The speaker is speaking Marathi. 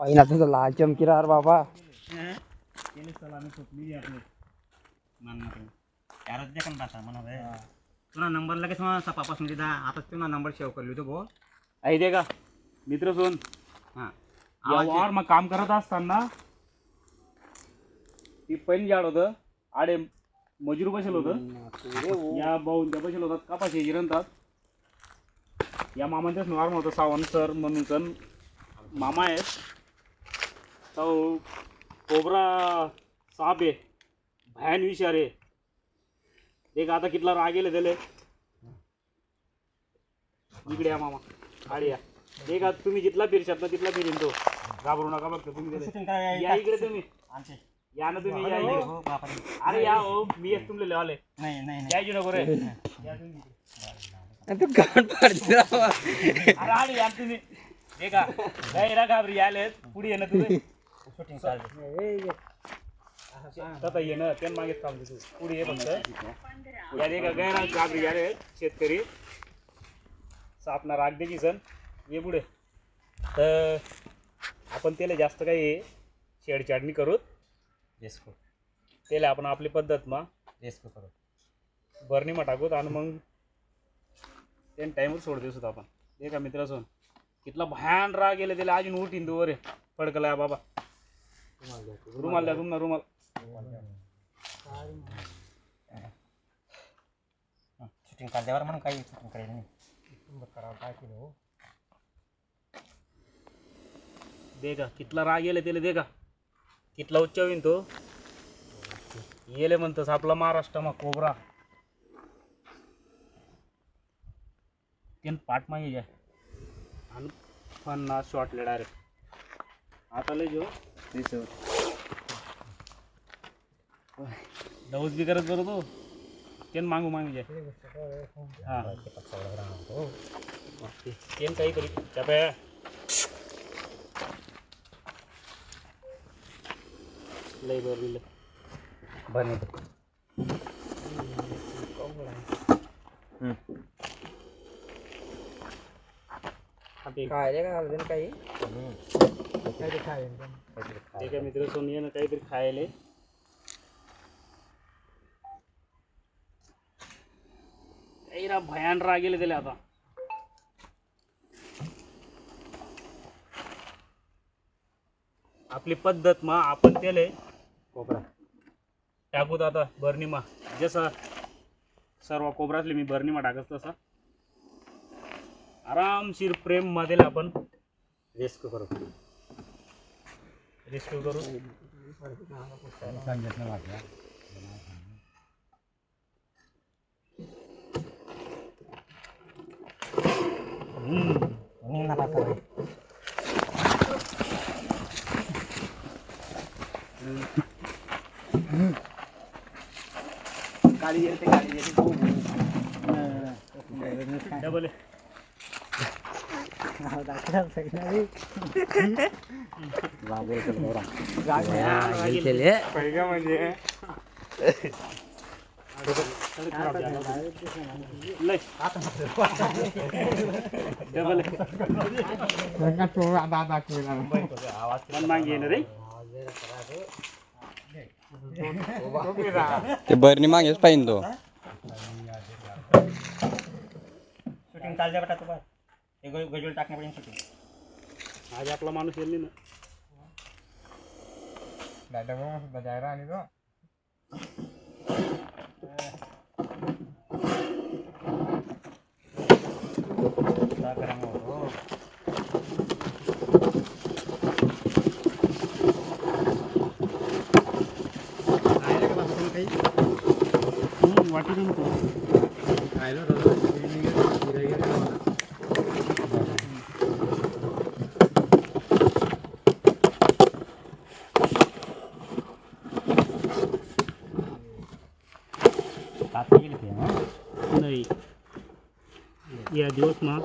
पहिला तुझा लाल चमकीला रे बाबा. तुला नंबर लगेच मला सपापासून दिला. आता तुला नंबर सेव्ह करली होतो भाऊ. आई दे का? मित्र सोन. हां. मग काम करत असताना ती पहिली झाड होतं. आडे मजूर बसेल होतं. या भाऊन त्या बसेल होतात. कापाशी जिरंतात या मामांच्याच नावार होतं सावंत सर म्हणून मामा आहेत. तो कोबरा साप आहे भयान विषार आहे देख आता कितला राग गेले त्याले. इकडे या मामा आडे या. देख आता तुम्ही जितला फिरशात ना तिथला फिरीन तो. घाबरू नका बघतो तुम्ही त्याले. या इकडे तुम्ही. या ना तुम्ही या इकडे. हो बापरे. अरे या हो मी एक तुमले आले नाही नाही नाही. यायची नको रे. या तुम्ही इकडे. तू गाण पाडते राव. अरे आले या तुम्ही. हे का गैरा घाबरी आले पुढे ये ना तुम्ही. शूटिंग चालते तथा ये ना त्यान मागेच काम तू. पुढे ये फक्त. या दे का गैरा घाबरी शेतकरी. सापना राग द्यायची सण ये पुढे. तर आपण त्याला जास्त काही छेडछाडणी करूत. रेस्को त्याला आपण आपली पद्धत मा. रेस्को करू. बर्नीमा टाकूत आणि मग त्यान टाईमवर सोड देऊत आपण. ते का मित्र सोन कितला भयान राग गेले त्याला अजून उठीन तू वरे फडकला बाबा. रुमाल द्या तुम्हाला रुमाल. शूटिंग काढल्यावर म्हणून काही शूटिंग करेल नाही. दे का कितला राग गेले त्याला दे का कितला उच्च होईन तो. येले म्हणतस आपला महाराष्ट्र मा कोबरा. त्यान पाठ मागे आणि पन्नास शॉटले डायरेक्ट आता लय जो डौस बी करत बरं तो. तेन मागू मागू जाय हां. तेन काहीतरी चप्या. लय बरं लय बरं काय रे का अजून काही ते काय मित्र ना काहीतरी खायले. रा भयान राग गेले त्याला आता. आपली पद्धत मा आपण त्याले कोबरा टाकूत आता बर्नीमा. जसं सर्व कोबरातले मी बर्नीमा टाकत तसा. आरामशीर प्रेममध्ये आपण रेस्को करू. রেস্কিউ করুন Ini apa tuh? Kali ini, kali ini. Double. Double म्हणजे लय डबल मन मागे येणं रे ते बरणी मागेच पाहिजे तो शूटिंग चालते बेटा तू बस हे गजू गजूल टाकण्यापर्यंत शूटिंग आज आपला माणूस येईल ना वाटी कापी गेली ते हं? नाही या दिवस मा